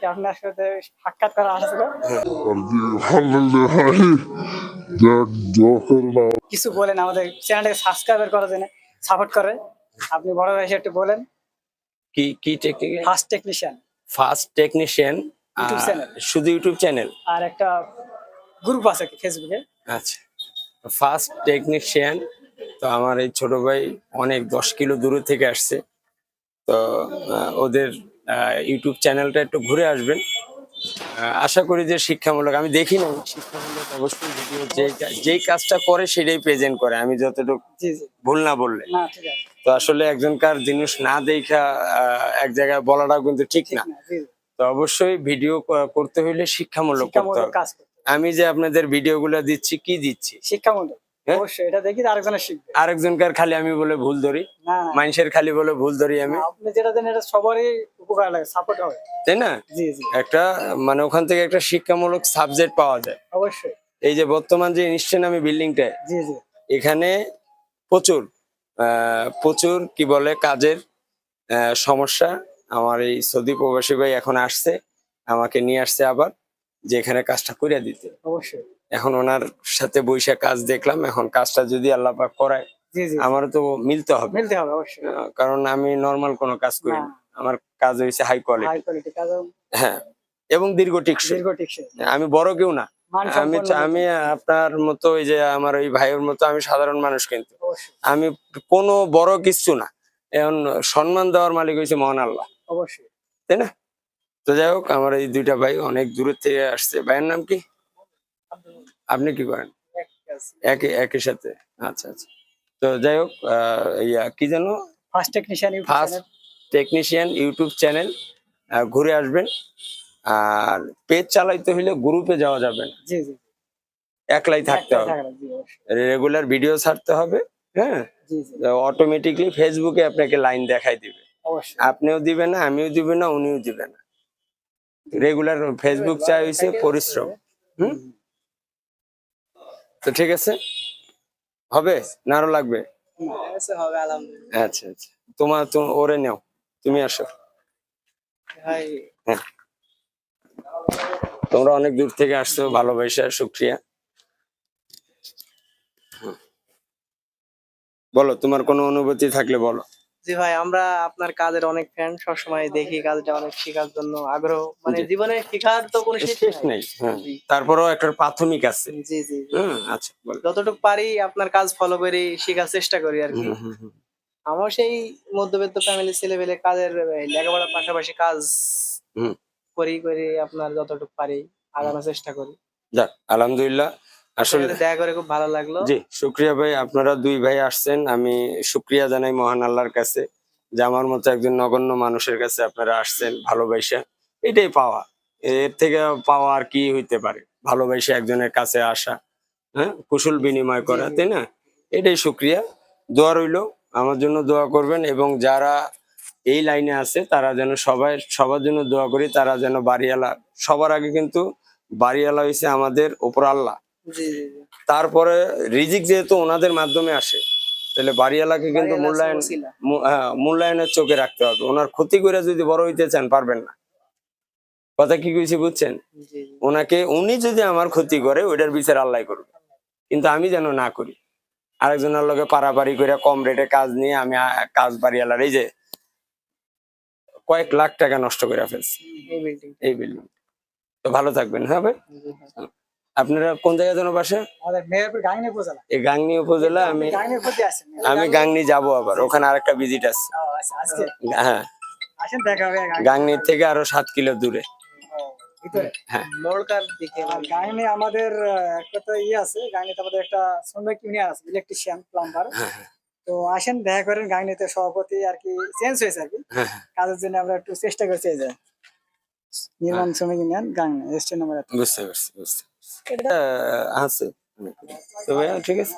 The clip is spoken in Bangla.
কি আপনার সাথে সাক্ষাৎ করা আসছিল কিছু বলেন আমাদের চ্যানেলটাকে সাবস্ক্রাইবার করার জন্য সাপোর্ট করে। আপনি বড় ভাই একটু বলেন। কি কি technique first technician first technician YouTube channel। শুধু ইউটিউব চ্যানেল আর একটা গ্রুপ আছে ফেসবুকে আচ্ছা। ফার্স্ট টেকনিশিয়ান তো আমার এই ছোট ভাই অনেক দশ কিলো দূরে থেকে আসছে। তো ওদের ইউটিউব চ্যানেলটা একটু ঘুরে আসবেন। আশা করি যে শিক্ষামূলক আমি দেখি না শিক্ষামূলক অবশ্যই ভিডিও যে যেই কাজটা করে সেটাই প্রেজেন্ট করে আমি যতটুকু ভুল না বললে। তো আসলে একজনকার জিনিস না দেখা আহ, এক জায়গায় বলাটাও কিন্তু ঠিক না। তো অবশ্যই ভিডিও করতে হইলে শিক্ষামূলক করতে হবে। আমি যে আপনাদের ভিডিওগুলো দিচ্ছি কি দিচ্ছি? শিক্ষামূলক? অবশ্যই এটা দেখি তো আরেকজনের শিখবে। আরেকজনকার খালি আমি বলে ভুল ধরি মানুষের খালি বলে ভুল ধরি আমি। আপনি যেটা দেন এটা সবারই উপকার লাগে সাপোর্ট হবে। তাই না? জি জি। একটা মানে ওখান থেকে একটা শিক্ষামূলক সাবজেক্ট পাওয়া যায়। অবশ্যই। এই যে বর্তমান যে ইনস্টেন আমি বিল্ডিংটা জি জি। এখানে প্রচুর আহ, প্রচুর কি বলে কাজের সমস্যা। আমার এই সৌদি প্রবাসী ভাই এখন আসছে আমাকে নিয়ে আসছে আবার। যে এখানে কাজটা করে দিতে। অবশ্যই। এখন ওনার সাথে বৈশা কাজ দেখলাম এখন কাজটা যদি আল্লাহ পাক করায় জি তো মিলতে হবে। মিলতে হবে অবশ্যই। কারণ আমি নর্মাল কোনো কাজ করি না। আমার কাজ হয়েছে হাই কোয়ালিটি হাই কোয়ালিটি কাজ এবং হ্যাঁ এবং দীর্ঘ টিকসই। দীর্ঘ টিকসই। আমি বড় কেউ না। আমি আমি আপনার মতো ওই যে আমার ওই ভাইয়ের মতো আমি সাধারণ মানুষ কিন্তু। আমি কোনো বড় কিছু না। এখন সম্মান দেওয়ার মালিক হয়েছে মহান আল্লাহ। অবশ্যই। তাই না? তো যাই হোক আমার এই দুইটা ভাই অনেক দূরের থেকে আসছে। ভাইয়ের নাম কি? আপনি কি করেন? একই একই সাথে। আচ্ছা আচ্ছা। তো যাই হোক ইয়া কি যেন first technician first technician YouTube channel ঘুরে আসবেন। আর পেজ চালাইতে হইলে গ্রুপে যাওয়া যাবে না। একলাই থাকতে হবে। রেগুলার ভিডিও ছাড়তে হবে হ্যাঁ? অটোমেটিকলি ফেসবুকে আপনাকে লাইন দেখাই দিবে। আপনিও দিবেন না আমিও দিব না উনিও দিবে না। রেগুলার ফেসবুক চাই হয়েছে পরিশ্রম। হুম? তো ঠিক আছে? হবে? না আরও লাগবে? আচ্ছা আচ্ছা। তোমার ওরে নেও তুমি আসো। হ্যাঁ। তোমরা অনেক দূর থেকে আসছো ভালোবাসা শুক্রিয়া। বলো তোমার কোনো অনুভূতি থাকলে বলো। জি ভাই আমরা আপনার কাজের অনেক ফ্যান সবসময় দেখি কাজটা অনেক শেখার জন্য আগ্রহ। মানে জীবনে শেখার তো কোনো শেষ নেই। হ্যাঁ। তারপরেও একটা প্রাথমিক আছে। জি জি। আচ্ছা যতটুকু পারি আপনার কাজ ফলো করি শেখার চেষ্টা করি আর কি। আমার সেই মধ্যবিত্ত ফ্যামিলি ছেলে পেলে কাজের লেখাপড়ার পাশাপাশি কাজ। করি করি আপনার যতটুকু পারি আগানোর চেষ্টা করি। যাক আলহামদুলিল্লাহ। আসলে দেখা করে খুব ভালো লাগল। জি শুক্রিয়া ভাই আপনারা দুই ভাই আসছেন আমি শুক্রিয়া জানাই মহান আল্লাহর কাছে যে আমার মতো একজন নগণ্য মানুষের কাছে আপনারা আসছেন ভালোবাসা এটাই পাওয়া। এর থেকে পাওয়া আর কি হইতে পারে? ভালোবাসা একজনের কাছে আসা হ্যাঁ? কুশল বিনিময় করা তাই না? এটাই শুক্রিয়া দোয়া রইল আমার জন্য দোয়া করবেন এবং যারা এই লাইনে আছে তারা যেন সবাই সবার জন্য দোয়া করি তারা যেন বাড়িওয়ালা সবার আগে কিন্তু বাড়িওয়ালা হয়েছে আমাদের ওপর আল্লাহ। তারপরে রিজিক যেহেতু ওনাদের মাধ্যমে আসে তাহলে বাড়িওয়ালাকে কিন্তু মূল্যায়ন হ্যাঁ, মূল্যায়নের চোখে রাখতে হবে। ওনার ক্ষতি করে যদি বড় হইতে চান পারবেন না। কথা কি কইছি বুঝছেন? ওনাকে উনি যদি আমার ক্ষতি করে ওইটার বিচার আল্লাহ করবে। কিন্তু আমি যেন না করি। আরেকজনের লগে পারাপারি করে কম রেটে কাজ নিয়ে আমি কাজ বাড়িওয়ালার এই যে কয়েক লাখ টাকা নষ্ট করে ফেলছি। এই বিল্ডিং তো ভালো থাকবেন হ্যাঁ ভাই। আপনারা কোন জায়গায় যেন বাসা? এই গাংনি উপজেলা আমি আমি গাংনি যাব আবার ওখানে আরেকটা ভিজিট আছে। ও, আচ্ছা, হ্যাঁ। গাংনির থেকে আরও সাত কিলো দূরে। ও, ভিতরে। হ্যাঁ। গাঙ্গি আমাদের একটা ইয়ে আছে আমাদের একটা সুন্দর ইউনিয়ন আছে ইলেকট্রিশিয়ান প্লাম্বার তো আসেন দেখা করেন সভাপতি আর কি চেঞ্জ হয়েছে আর কি। হ্যাঁ কাজের জন্য আমরা একটু চেষ্টা করছি এই যে। নির্মাণ শ্রমিক ইউনিয়ন গাঙ্গি এসটি নম্বর বুঝতে পারছি বুঝতে আছে। ঠিক আছে।